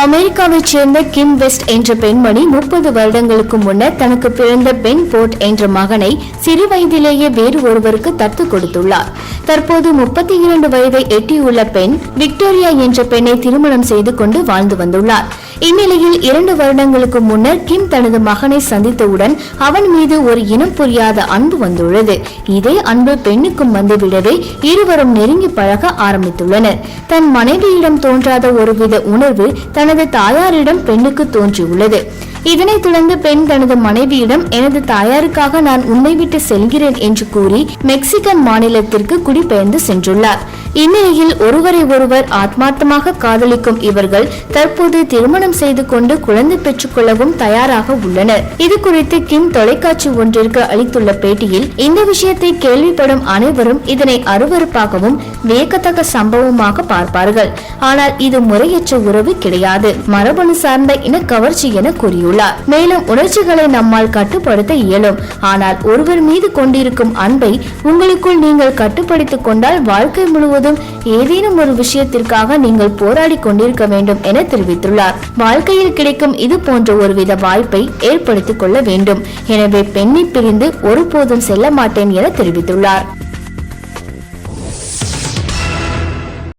அமெரிக்காவைச் சேர்ந்த கிம் வெஸ்ட் என்ற பெண்மணி முப்பது வருடங்களுக்கு முன்னர் தனக்கு பிறந்த பென் போர்ட் என்ற மகனை சிறு வயதிலேயே வேறு ஒருவருக்கு தத்து கொடுத்துள்ளார். தற்போது முப்பத்தி இரண்டு வயதை எட்டியுள்ள பெண் விக்டோரியா என்ற பெண்ணை திருமணம் செய்து கொண்டு வாழ்ந்து வந்துள்ளார். இந்நிலையில் இரண்டு வருடங்களுக்கு முன்னர் கிம் தனது மகனை சந்தித்தவுடன் அவன் மீது ஒரு இனம் புரியாத அன்பு வந்துள்ளது. இதே அன்பு பெண்ணுக்கும் வந்துவிடவே இருவரும் நெருங்கி பழக ஆரம்பித்துள்ளனர். தன் மனைவியிடம் தோன்றாத ஒருவித உணர்வு தனது தாயாரிடம் பெண்ணுக்கு தோன்றியுள்ளது. இதனைத் தொடர்ந்து பெண் தனது மனைவியிடம் எனது தாயாருக்காக நான் உன்னை விட்டு செல்கிறேன் என்று கூறி மெக்சிகன் மாநிலத்திற்கு குடிபெயர்ந்து சென்றுள்ளார். இந்நிலையில் ஒருவரை ஒருவர் ஆத்மார்த்தமாக காதலிக்கும் இவர்கள் தற்போது திருமணம் செய்து கொண்டு குழந்தை பெற்றுக்கொள்ளவும் தயாராக உள்ளனர். இது குறித்து கிம் தொலைக்காட்சி ஒன்றிற்கு அளித்துள்ள பேட்டியில் இந்த விஷயத்தை கேள்விப்படும் அனைவரும் இதனை அருவருப்பாகவும் வியக்கத்தக்க சம்பவமாக பார்ப்பார்கள். ஆனால் இது முறையற்ற உறவு கிடையாது. மரபணு சார்ந்த இன கவர்ச்சி என கூறியுள்ளார். மேலும் உணர்ச்சிகளை நம்மால் கட்டுப்படுத்த இயலும். ஆனால் ஒருவர் மீது கொண்டிருக்கும் அன்பை உங்களுக்குள் நீங்கள் கட்டுப்படுத்திக் கொண்டால் வாழ்க்கை முழுவதும் ஏதேனும் ஒரு விஷயத்திற்காக நீங்கள் போராடி கொண்டிருக்க வேண்டும் என தெரிவித்துள்ளார். வாழ்க்கையில் கிடைக்கும் இது போன்ற ஒருவித வாய்ப்பை ஏற்படுத்திக் கொள்ள வேண்டும். எனவே பெண்ணை பிரிந்து ஒருபோதும் செல்ல மாட்டேன் என தெரிவித்துள்ளார்.